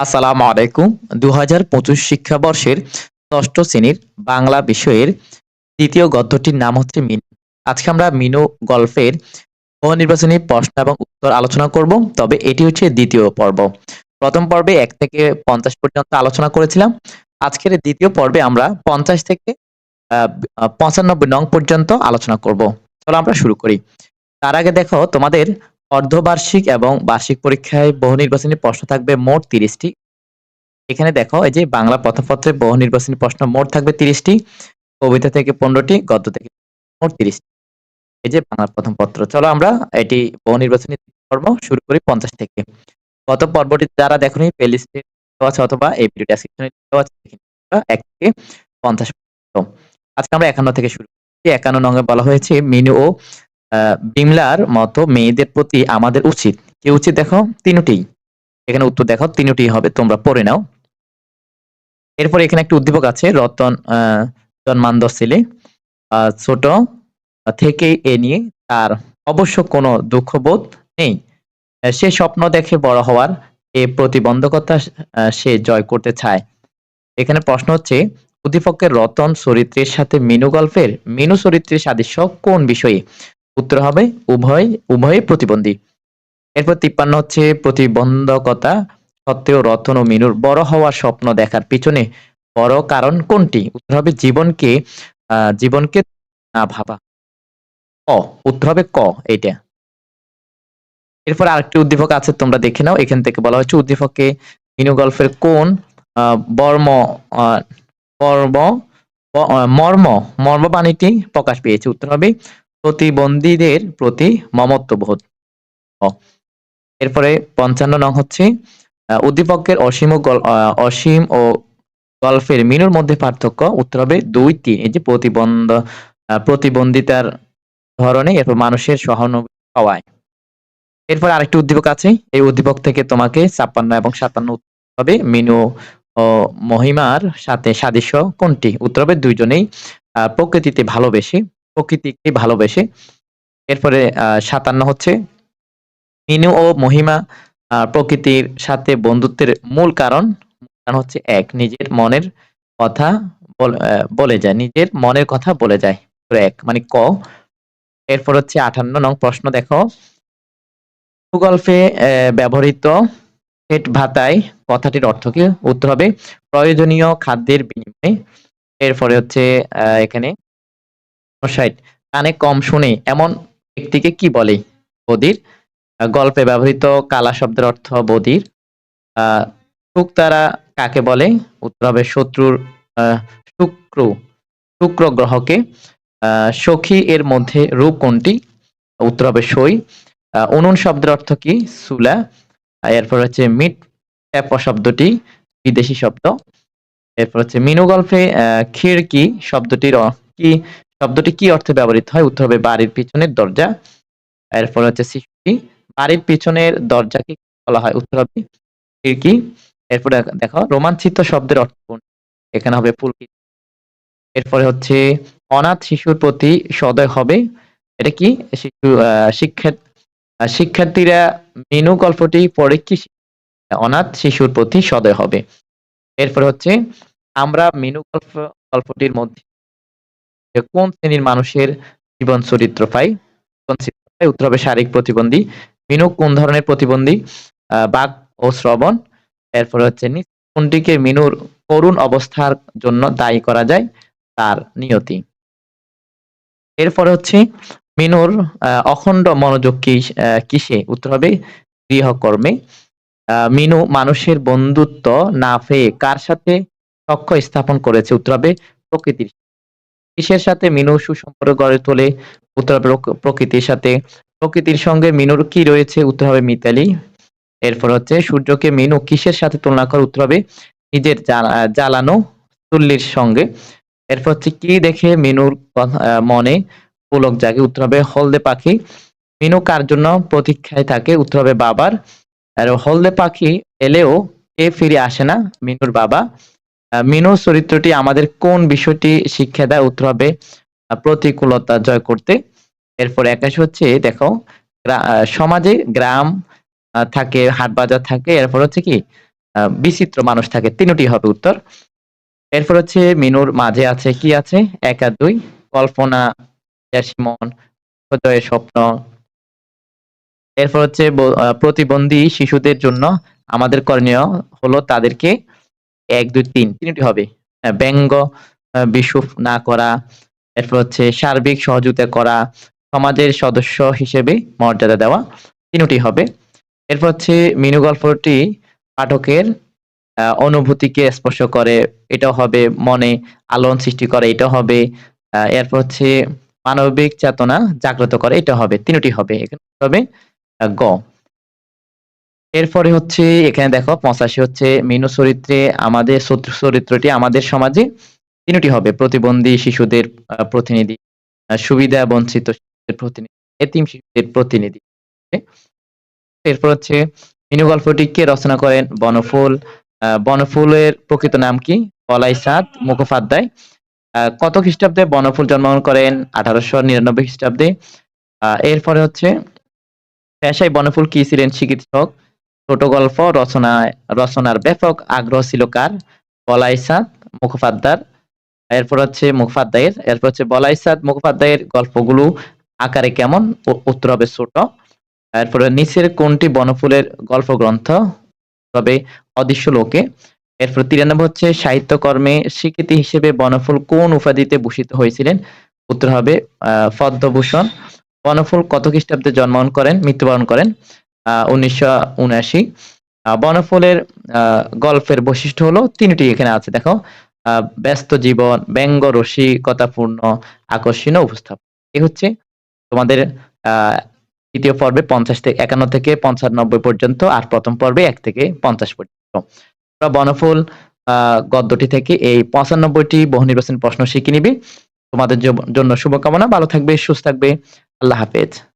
আসসালামু আলাইকুম। দু হাজার পঁচিশ শিক্ষাবর্ষের ষষ্ঠ শ্রেণির বাংলা বিষয়ের দ্বিতীয় গদ্যটির নাম হচ্ছে মিনু। আজকে আমরা মিনু গল্পের নির্বাচনী প্রশ্ন এবং উত্তর আলোচনা করব, তবে এটি হচ্ছে দ্বিতীয় পর্ব। প্রথম পর্বে এক থেকে পঞ্চাশ পর্যন্ত আলোচনা করেছিলাম। আজকের দ্বিতীয় পর্বে আমরা পঞ্চাশ থেকে পঁচানব্বই নং পর্যন্ত আলোচনা করব। চলো আমরা শুরু করি। তার আগে দেখো তোমাদের অর্ধবার্ষিক এবং বার্ষিক পরীক্ষায় বহু নির্বাচনী প্রশ্ন থাকবে মোট তিরিশটি। এখানে দেখো, এই যে বাংলা প্রথমপত্রে বহু নির্বাচনী প্রশ্ন মোট থাকবে তিরিশটি, কবিতা থেকে পনেরোটি, গদ্য থেকে মোট তিরিশটি। এই যে বাংলা প্রথম পত্র চলো আমরা এটি বহু নির্বাচনী পর্ব শুরু করি পঞ্চাশ থেকে। গত পর্বটি যারা দেখোনি প্লেলিস্টে দেওয়া আছে অথবা এই ভিডিও ডেসক্রিপশনে দেওয়া আছে এক থেকে পঞ্চাশ আজকে আমরা একান্ন থেকে শুরু একান্ন নঙ্গে বলা হয়েছে, মিনু ও বিমলার মতো মেয়েদের প্রতি আমাদের উচিত। কি উচিত দেখো? তিনটি। এখানে উত্তর দেখো তিনটি হবে তোমরা পড়ে নাও। এরপর এখানে একটা উদ্দীপক আছে রতন আহ, জন্মান্ধ ছেলে। ছোট থেকে এ নিয়ে তার অবশ্য কোনো দুঃখবোধ নেই। সে স্বপ্ন দেখে বড় হওয়ার এ প্রতিবন্ধকতা সে জয় করতে চায়। এখানে প্রশ্ন হচ্ছে উদ্দীপকের রতন চরিত্রের সাথে মিনু গল্পের মিনু চরিত্রের সাদৃশ্য কোন বিষয়ে? উত্তর হবে উভয়, উভয়ে প্রতিবন্ধী। এরপর তিপ্পান্ন হচ্ছে প্রতিবন্ধকতা সত্ত্বেও রতন ও মিনুর বড় হওয়ার স্বপ্ন দেখার পিছনে বড় কারণ কোনটি? উত্তর হবে জীবনকে জীবনকে না ভাবা। ক, উত্তর হবে ক, এইটা। এরপর আরেকটি উদ্দীপক আছে, তোমরা দেখে নাও। এখান থেকে বলা হচ্ছে উদ্দীপকে মিনু গল্পের কোন বর্ম বর্ম মর্ম মর্ম বাণীটি প্রকাশ পেয়েছে। উত্তর হবে প্রতিবন্ধীদের প্রতি মমত্ববোধ। এরপরে পঞ্চান্ন নং হচ্ছে উদ্দীপকের অসীম ও অসীম ও গল্পের মিনুর মধ্যে পার্থক্য। উত্তর হবে দুই তিন এই যে প্রতিবন্ধ প্রতিবন্ধিতার ধরনে এরপর মানুষের সহানুভূতি হওয়ায় এরপর আরেকটি উদ্দীপক আছে। এই উদ্দীপক থেকে তোমাকে ছাপ্পান্ন এবং সাতান্ন হবে। মিনু ও মহিমার সাথে সাদৃশ্য কোনটি? উত্তর হবে দুইজনেই প্রকৃতিতে ভালোবেসে। প্রকৃতিকে ভালোবেসে। এরপরে সাতান্ন হচ্ছে, মিনু ও মহিমা প্রকৃতির সাথে বন্ধুত্বের মূল কারণ হচ্ছে এক, নিজের মনের কথা বল- যায়, নিজের মনের কথা বলে যায় এক মানে ক। এরপর হচ্ছে আঠান্ন নং প্রশ্ন দেখো। গল্পে ব্যবহৃত পেট ভাতায় কথাটির অর্থ কি? উত্তর হবে, প্রয়োজনীয় খাদ্যের বিনিময়ে। এরপরে হচ্ছে এখানে ষাট, কানে কম শুনে এমন ব্যক্তিকে কি বলে? বদির। গল্পে ব্যবহৃত কালা শব্দের অর্থ বদির। শুকতারা কাকে বলে? উত্তর হবে শত্রুর শুক্র। শুক্র গ্রহকে সখী এর মধ্যে রূপ কোনটি? উত্তর হবে সই। উনুন শব্দের অর্থ কি? সুলা। এরপর হচ্ছে মিট, ট্যাপ শব্দটি বিদেশি শব্দ। এরপর হচ্ছে মিনু গল্পে খিড়কি শব্দটির কি শব্দটি কি অর্থে ব্যবহৃত হয়? উত্তর হবে বাড়ির পিছনের দরজা। এরপর হচ্ছে সৃষ্টি বাড়ির পিছনের দরজাকে বলা হয়। উত্তর হবে খিড়কি। এরপরে দেখো রোমাঞ্চিত শব্দের অর্থ কোন এখানে হবে পুলকিত এরপরে হচ্ছে অনাথ শিশুর প্রতি সদয় হবে। এটা কি? শিশু শিক্ষা শিক্ষার্থীরা মিনু গল্পটি পড়ে কি অনাথ শিশুর প্রতি সদয় হবে। এরপর হচ্ছে আমরা মিনু গল্প, গল্পটির মধ্যে যে কোন শ্রেণির মানুষের জীবন চরিত্র পাই, কোন উত্তর হবে শারীরিক প্রতিবন্ধী, মিনু কোন ধরনের প্রতিবন্ধী বাক ও শ্রবণ, এরপর হচ্ছে কোনটিকে মিনুর করুণ অবস্থার জন্য দায়ী করা যায়, তার নিয়তি। এরপরে হচ্ছে মিনুর অখণ্ড মনোযোগ কি কিসে, উত্তর হবে গৃহকর্মে। মিনু মানুষের বন্ধুত্ব না পেয়ে কার সাথে সখ্য স্থাপন করেছে, উত্তর হবে প্রকৃতির কিসের সাথে মিনু সুসম্পর্ক গড়ে তোলে উত্তর হবে প্রকৃতির সাথে। প্রকৃতির সঙ্গে মিনুর কি রয়েছে? উত্তর হবে মিতালি। এরপর হচ্ছে, সূর্যকে মিনু কিসের সাথে তুলনা করে? উত্তর হবে নিজের জ্বালানো চুল্লির সঙ্গে। এরপর হচ্ছে, কি দেখে মিনুর মনে? পুলক জাগে। উত্তর হবে হলদে পাখি। মিনু কার জন্য প্রতীক্ষায় থাকে? উত্তর হবে বাবার। আর হলদে পাখি এলেও কে ফিরে আসে না? মিনুর বাবা। মিনুর চরিত্রটি আমাদের কোন বিষয়টি শিক্ষা দেয়, উত্তর হবে প্রতিকূলতা জয় করতে। এরপর একাশ হচ্ছে, দেখো সমাজে গ্রাম থাকে হাট বাজার থাকে, এরপর হচ্ছে কি বিচিত্র মানুষ থাকে, তিনটি হবে উত্তর। এরপর হচ্ছে, মিনুর মাঝে আছে, কি আছে? এক দুই, কল্পনা মন হৃদয়ের স্বপ্ন। এরপর হচ্ছে প্রতিবন্ধী শিশুদের জন্য আমাদের করণীয় হলো তাদেরকে এক, দুই, তিন, তিনটি হবে। ব্যঙ্গ বিশুপ না করা, এরপর হচ্ছে সার্বিক সহযোগিতা করা, সমাজের সদস্য হিসেবে মর্যাদা দেওয়া, তিনটি হবে। এরপর হচ্ছে মিনু গল্পটি পাঠকের অনুভূতিকে স্পর্শ করে এটা হবে, মনে আলোড়ন সৃষ্টি করে এটা হবে। এরপর হচ্ছে মানবিক চেতনা জাগ্রত করে এটা হবে, তিনটি হবে। এখানে হবে গ। এরপরে হচ্ছে এখানে দেখো পঁচাশি হচ্ছে মিনু চরিত্রে, আমাদের চরিত্রটি আমাদের সমাজে তিনটি হবে, প্রতিবন্ধী শিশুদের প্রতিনিধি সুবিধা বঞ্চিত শিশুদের প্রতিনিধি, এতিম শিশুদের প্রতিনিধি। এরপর হচ্ছে মিনু গল্পটি কে রচনা করেন? বনফুল বনফুলের প্রকৃত নাম কি? পলাই সাদ মুখোপাধ্যায় কত খ্রিস্টাব্দে বনফুল জন্মগ্রহণ করেন? আঠারোশো নিরানব্বই খ্রিস্টাব্দে। এরপরে হচ্ছে পেশায় বনফুল কি ছিলেন? চিকিৎসক ছোট গল্প রচনায় রচনার ব্যাপক আগ্রহ ছিল কার? বলাইসাদ মুখোপাধ্যায় এরপর হচ্ছে মুখোপাধ্যায়ের। এরপর হচ্ছে বলাইসাদ মুখোপাধ্যায়ের গল্পগুলো আকারে কেমন? উত্তর হবে ছোট। এরপরে নিচের কোনটি বনফুলের গল্প গ্রন্থ তবে অদৃশ্য লোকে। এরপর তিরানব্বই হচ্ছে সাহিত্যকর্মে স্বীকৃতি হিসেবে বনফুল কোন উপাধিতে ভূষিত হয়েছিলেন? উত্তর হবে পদ্মভূষণ। বনফুল কত খ্রিস্টাব্দে জন্মগ্রহণ করেন? মৃত্যুবরণ করেন? উনিশশো উনআশি। বনফুলের গল্পের বৈশিষ্ট্য হলো তিনটি এখানে আছে, দেখো। ব্যস্ত জীবন, ব্যঙ্গ, রসিকতাপূর্ণ, আকর্ষণীয় উপস্থাপন। এই হচ্ছে তোমাদের দ্বিতীয় পর্বে পঞ্চাশ থেকে একান্ন থেকে পঞ্চানব্বই পর্যন্ত আর প্রথম পর্বে এক থেকে পঞ্চাশ পর্যন্ত। বনফুল গদ্যটি থেকে এই পঁচানব্বইটি বহু নির্বাচন প্রশ্ন শিখে নিবে। তোমাদের জন্য শুভকামনা, ভালো থাকবে, সুস্থ থাকবে। আল্লাহ হাফেজ।